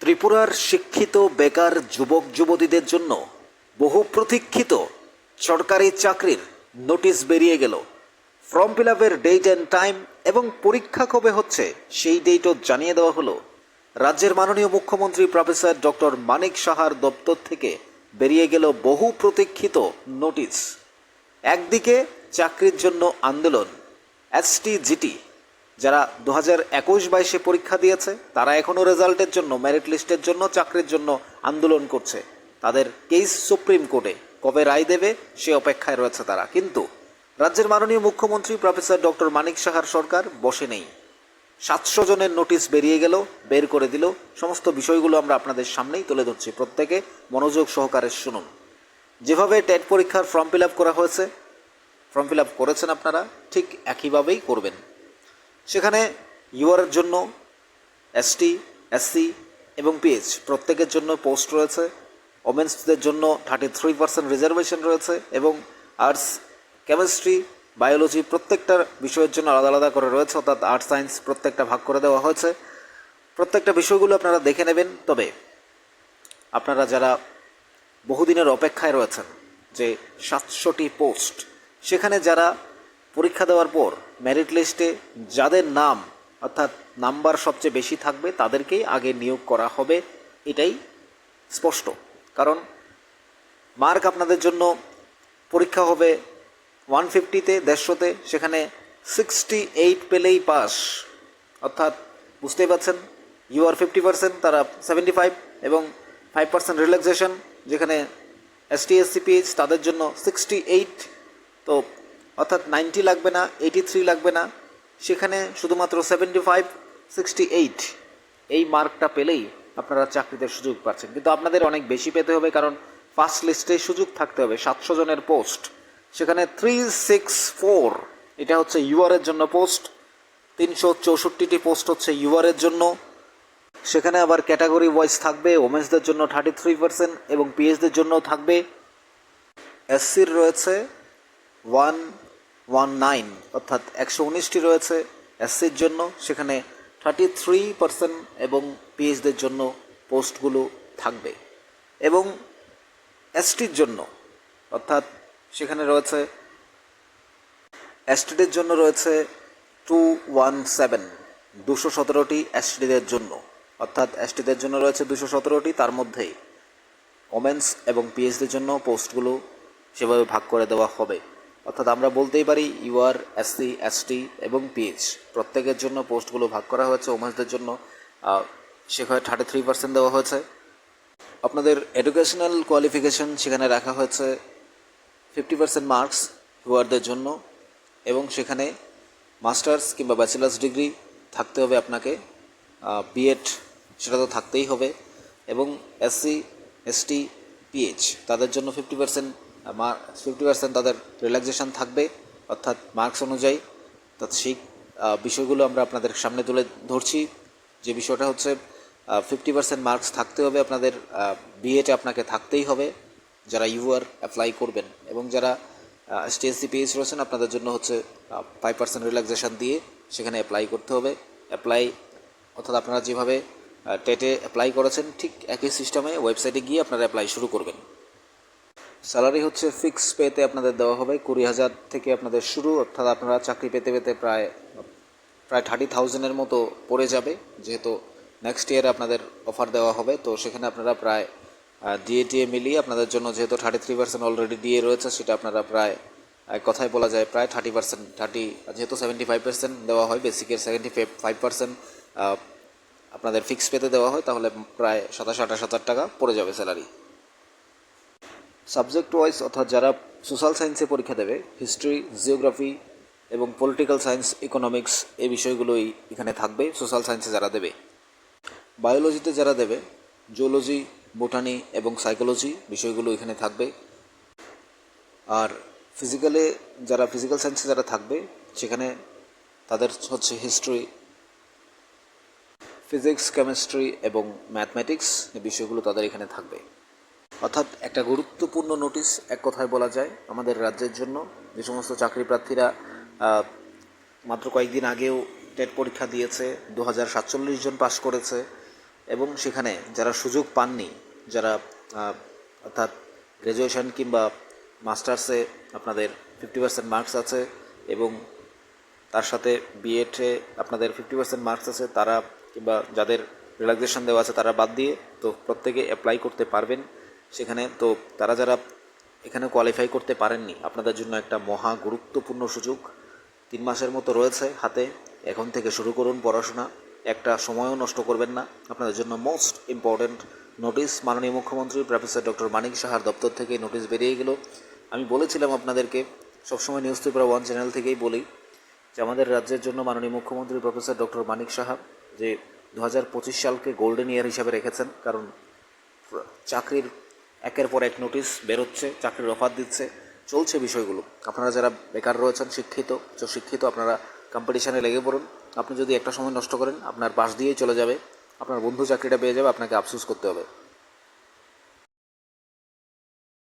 ত্রিপুরার শিক্ষিত বেকার যুবক যুবতীদের জন্য বহু প্রতীক্ষিত সরকারি চাকরির নোটিশ বেরিয়ে গেল। ফর্ম ফিল আপের ডেট অ্যান্ড টাইম এবং পরীক্ষা কবে হচ্ছে সেই ডেটও জানিয়ে দেওয়া হলো। রাজ্যের মাননীয় মুখ্যমন্ত্রী প্রফেসর ডক্টর মানিক সাহার দপ্তর থেকে বেরিয়ে গেল বহু প্রতীক্ষিত নোটিশ। একদিকে চাকরির জন্য আন্দোলন এসটি জিটি যারা দু হাজার একুশ বাইশে পরীক্ষা দিয়েছে, তারা এখনও রেজাল্টের জন্য মেরিট লিস্টের জন্য, চাকরির জন্য আন্দোলন করছে। তাদের কেস সুপ্রিম কোর্টে কবে রায় দেবে, সে অপেক্ষায় রয়েছে তারা। কিন্তু রাজ্যের মাননীয় মুখ্যমন্ত্রী প্রফেসর ডক্টর মানিক সাহার সরকার বসে নেই। সাতশো জনের নোটিশ বেরিয়ে গেল, বের করে দিল। সমস্ত বিষয়গুলো আমরা আপনাদের সামনেই তুলে ধরছি। প্রত্যেকে মনোযোগ সহকারে শুনুন। যেভাবে টেট পরীক্ষার ফর্ম ফিল আপ করা হয়েছে ফর্ম ফিল আপ করেছেন আপনারা, ঠিক একইভাবেই করবেন। সেখানে ইউআরের জন্য এসটি, এসসি এবং পিএইচ প্রত্যেকের জন্য পোস্ট রয়েছে। ওমেন্সদের জন্য থার্টি থ্রি পার্সেন্ট রিজার্ভেশন রয়েছে এবং আর্টস কেমিস্ট্রি বায়োলজি প্রত্যেকটা বিষয়ের জন্য আলাদা আলাদা করে রয়েছে, অর্থাৎ আর্টস সায়েন্স প্রত্যেকটা ভাগ করে দেওয়া হয়েছে। প্রত্যেকটা বিষয়গুলো আপনারা দেখে নেবেন। তবে আপনারা যারা বহুদিনের অপেক্ষায় রয়েছেন যে সাতশোটি পোস্ট সেখানে যারা পরীক্ষা দেওয়ার পর মেরিট লিস্টে যাদের নাম, অর্থাৎ নাম্বার সবচেয়ে বেশি থাকবে, তাদেরকেই আগে নিয়োগ করা হবে। এটাই স্পষ্ট। কারণ মার্ক আপনাদের জন্য পরীক্ষা হবে ওয়ান ফিফটিতে দেড়শোতে সেখানে সিক্সটি এইট পেলেই পাস। অর্থাৎ বুঝতেই পারছেন ইউ আর ফিফটি পার্সেন্ট তারা সেভেন্টি ফাইভ এবং ফাইভ পার্সেন্ট রিল্যাক্সেশন যেখানে এস টি এস সিপিএইচ তাদের জন্য সিক্সটি এইট তো অর্থাৎ নাইনটি লাগবে না এইটি থ্রি লাগবে না। সেখানে শুধুমাত্র সেভেন্টি ফাইভ সিক্সটি এইট এই মার্কটা পেলেই আপনারা চাকরিতে সুযোগ পাচ্ছেন। কিন্তু আপনাদের অনেক বেশি পেতে হবে কারণ ফার্স্ট লিস্টে সুযোগ থাকতে হবে, সাতশো জনের পোস্ট। সেখানে থ্রি সিক্স ফোর এটা হচ্ছে ইউআরের জন্য পোস্ট। তিনশো চৌষট্টিটি পোস্ট হচ্ছে ইউআরের জন্য। সেখানে আবার ক্যাটাগরি ওয়াইজ থাকবে, ওমেন্সদের জন্য থার্টি থ্রি পার্সেন্ট এবং পিএইচদের জন্য থাকবে। এসসির রয়েছে ওয়ান ওয়ান নাইন অর্থাৎ একশো উনিশটি রয়েছে এসসির জন্য, সেখানে থার্টি থ্রি পার্সেন্ট এবং পিএইচদের জন্য পোস্টগুলো থাকবে। এবং এসটির জন্য, অর্থাৎ সেখানে রয়েছে, এসটিদের জন্য রয়েছে টু ওয়ান সেভেন দুশো সতেরোটি এসটিদের জন্য। অর্থাৎ এসটিদের জন্য রয়েছে দুশো সতেরোটি, তার মধ্যেই ওমেন্স এবং পিএইচদের জন্য পোস্টগুলো সেভাবে ভাগ করে দেওয়া হবে। অর্থাৎ আমরা বলতেই পারি ইউআর এসসি এসটি এবং পিএইচ প্রত্যেকের জন্য পোস্টগুলো ভাগ করা হয়েছে ওমেন্সদের জন্য। সেখানে থার্টি থ্রি পার্সেন্ট দেওয়া হয়েছে। আপনাদের এডুকেশনাল কোয়ালিফিকেশন সেখানে রাখা হয়েছে ফিফটি পার্সেন্ট মার্কস ইউআরদের জন্য এবং সেখানে মাস্টার্স কিংবা ব্যাচেলার্স ডিগ্রি থাকতে হবে আপনাকে। বিএড সেটা তো থাকতেই হবে এবং এসসি এসটি পিএইচ তাদের জন্য ফিফটি পার্সেন্ট ফিফটি পার্সেন্ট তাদের রিল্যাক্সেশন থাকবে, অর্থাৎ মার্কস অনুযায়ী। অর্থাৎ সেই বিষয়গুলো আমরা আপনাদের সামনে তুলে ধরছি। যে বিষয়টা হচ্ছে ফিফটি পার্সেন্ট মার্কস থাকতে হবে আপনাদের বিএতে আপনাকে থাকতেই হবে। যারা ইউআর অ্যাপ্লাই করবেন এবং যারা স্টেএসসি পিএইচ রয়েছেন, আপনাদের জন্য হচ্ছে ফাইভ পার্সেন্ট রিল্যাক্সেশন দিয়ে সেখানে অ্যাপ্লাই করতে হবে। অ্যাপ্লাই অর্থাৎ আপনারা যেভাবে টেটে অ্যাপ্লাই করেছেন, ঠিক একই সিস্টেমে ওয়েবসাইটে গিয়ে আপনারা অ্যাপ্লাই শুরু করবেন। স্যালারি হচ্ছে ফিক্স পেতে আপনাদের দেওয়া হবে কুড়ি হাজার থেকে আপনাদের শুরু, অর্থাৎ আপনারা চাকরি পেতে পেতে প্রায় প্রায় থার্টি থাউজেন্ডের মতো পড়ে যাবে, যেহেতু নেক্সট ইয়ারে আপনাদের অফার দেওয়া হবে। তো সেখানে আপনারা প্রায় ডিএ টিএ মিলিয়ে আপনাদের জন্য যেহেতু thirty three percent already DA রয়েছে, সেটা আপনারা প্রায় এক কথায় বলা যায় প্রায় থার্টি পার্সেন্ট থার্টি যেহেতু সেভেন্টি ফাইভ পার্সেন্ট দেওয়া হয় বেসিকের সেভেন্টি ফাইভ পার্সেন্ট আপনাদের ফিক্স পেতে দেওয়া হয়, তাহলে প্রায় সাতাশ আঠাশ হাজার টাকা পড়ে যাবে স্যালারি সাবজেক্ট ওয়াইজ অর্থাৎ যারা সোশ্যাল সায়েন্সে পরীক্ষা দেবে হিস্ট্রি জিওগ্রাফি এবং পলিটিক্যাল সায়েন্স ইকোনমিক্স এই বিষয়গুলোই এখানে থাকবে সোশ্যাল সায়েন্সে যারা দেবে। বায়োলজিতে যারা দেবে জুওলজি বোটানি এবং সাইকোলজি বিষয়গুলো এখানে থাকবে। আর ফিজিক্যালে যারা ফিজিক্যাল সায়েন্সে যারা থাকবে, সেখানে তাদের হচ্ছে হিস্ট্রি ফিজিক্স কেমিস্ট্রি এবং ম্যাথমেটিক্স এই বিষয়গুলো তাদের এখানে থাকবে। অর্থাৎ একটা গুরুত্বপূর্ণ নোটিশ এক কথায় বলা যায় আমাদের রাজ্যের জন্য। যে সমস্ত চাকরি প্রার্থীরা মাত্র কয়েকদিন আগেও টেট পরীক্ষা দিয়েছে দু হাজার সাতচল্লিশ জন পাশ করেছে এবং সেখানে যারা সুযোগ পাননি, যারা অর্থাৎ গ্র্যাজুয়েশন কিংবা মাস্টার্সে আপনাদের ফিফটি পার্সেন্ট মার্কস আছে এবং তার সাথে বিএডে আপনাদের ফিফটি পার্সেন্ট মার্কস আছে, তারা কিংবা যাদের রিল্যাক্সেশন দেওয়া আছে তারা বাদ দিয়ে তো প্রত্যেকে অ্যাপ্লাই করতে পারবেন। সেখানে তো তারা যারা এখানে কোয়ালিফাই করতে পারেননি, আপনাদের জন্য একটা মহা গুরুত্বপূর্ণ সুযোগ। তিন মাসের মতো রয়েছে হাতে, এখন থেকে শুরু করুন পড়াশোনা। একটা সময়ও নষ্ট করবেন না। আপনাদের জন্য মোস্ট ইম্পর্ট্যান্ট নোটিশ মাননীয় মুখ্যমন্ত্রী প্রফেসর ডক্টর মানিক সাহার দপ্তর থেকে নোটিশ বেরিয়ে গেল। আমি বলেছিলাম আপনাদেরকে, সবসময় নিউজ পেপার ওয়ান চ্যানেল থেকেই বলি যে আমাদের রাজ্যের জন্য মাননীয় মুখ্যমন্ত্রী প্রফেসর ডক্টর মানিক সাহা যে দু হাজার পঁচিশ সালকে গোল্ডেন ইয়ার হিসাবে রেখেছেন, কারণ চাকরির একের পর এক নোটিশ বেরোচ্ছে, চাকরির অফার দিচ্ছে। চলছে বিষয়গুলো। আপনারা যারা বেকার রয়েছেন, শিক্ষিত তো শিক্ষিত আপনারা কম্পিটিশানে লেগে পড়ুন। আপনি যদি একটা সময় নষ্ট করেন, আপনার পাশ দিয়েই চলে যাবে। আপনার বন্ধু চাকরিটা পেয়ে যাবে, আপনাকে আফসোস করতে হবে।